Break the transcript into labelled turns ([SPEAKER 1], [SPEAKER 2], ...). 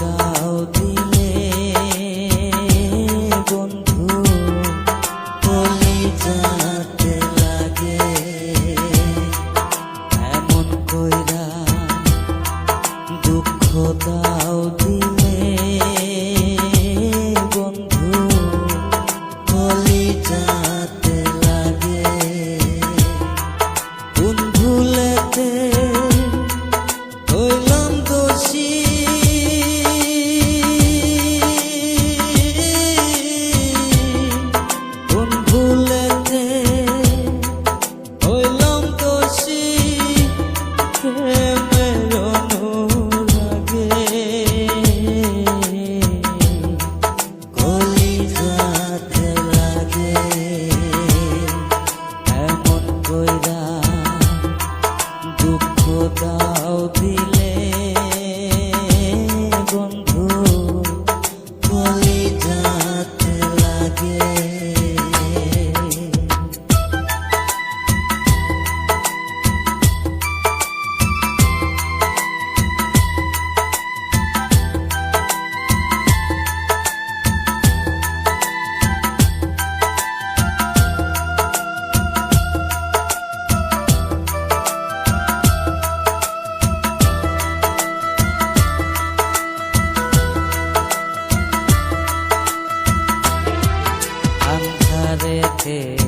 [SPEAKER 1] দাও দিলে বন্ধু বলি যাতে এমন কইরা দুঃখ দাও দিলে be. hacer.